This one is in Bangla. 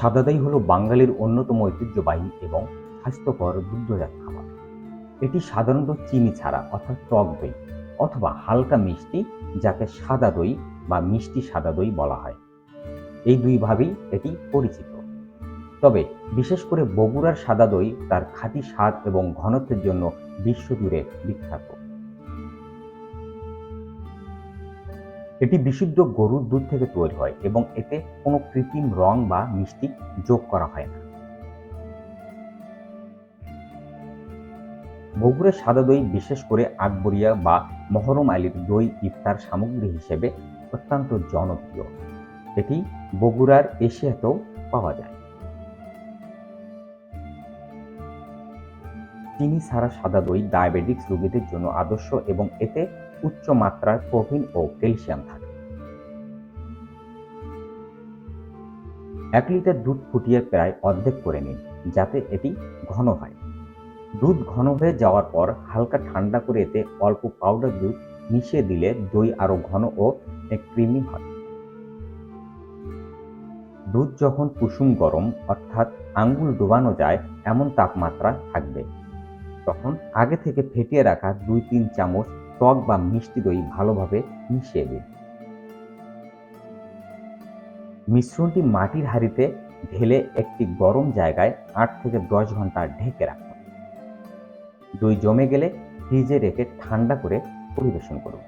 সাদা দই হলো বাঙালির অন্যতম ঐতিহ্যবাহী এবং স্বাস্থ্যকর দুগ্ধজাত খাবার। এটি সাধারণত চিনি ছাড়া, অর্থাৎ টক দই, অথবা হালকা মিষ্টি, যাকে সাদা দই বা মিষ্টি সাদা দই বলা হয়। এই দুইভাবেই এটি পরিচিত। তবে বিশেষ করে বগুড়ার সাদা দই তার খাঁটি স্বাদ এবং ঘনত্বের জন্য বিশ্বজুড়ে বিখ্যাত। এটি বিশুদ্ধ গরুর দুধ থেকে তৈরি হয় এবং এতে কোনো কৃত্রিম রং বা মিষ্টি যোগ করা হয় না। বগুড়ার সাদা দই বিশেষ করে আকবরিয়া বা মহরম আলীর দই ইফতার সামগ্রী হিসেবে অত্যন্ত জনপ্রিয়। এটি বগুড়ার এশিয়াতেও পাওয়া যায়। চিনি ছাড়া সাদা দই ডায়াবেটিক্স রোগীদের জন্য আদর্শ এবং এতে উচ্চ মাত্রার প্রোটিন ও ক্যালসিয়াম থাকে। এক লিটার দুধ ফুটিয়ে প্রায় অর্ধেক করে নিন, যাতে এটি ঘন হয়। দুধ ঘন হয়ে যাওয়ার পর হালকা ঠান্ডা করে এতে অল্প পাউডার দুধ মিশিয়ে দিলে দই আরও ঘন ও ক্রিমি হয়। দুধ যখন কুসুম গরম, অর্থাৎ আঙ্গুল ডোবানো যায়, এমন তাপমাত্রা থাকবে। তখন আগে থেকে ফেটিয়ে রাখা দুই তিন চামচ টক বা মিষ্টি দই ভালোভাবে মিশিয়ে দিন। মিশ্রণটি মাটির হাড়িতে ঢেলে একটি গরম জায়গায় আট থেকে দশ ঘণ্টা ঢেকে রাখুন। দই জমে গেলে ফ্রিজে রেখে ঠান্ডা করে পরিবেশন করুন।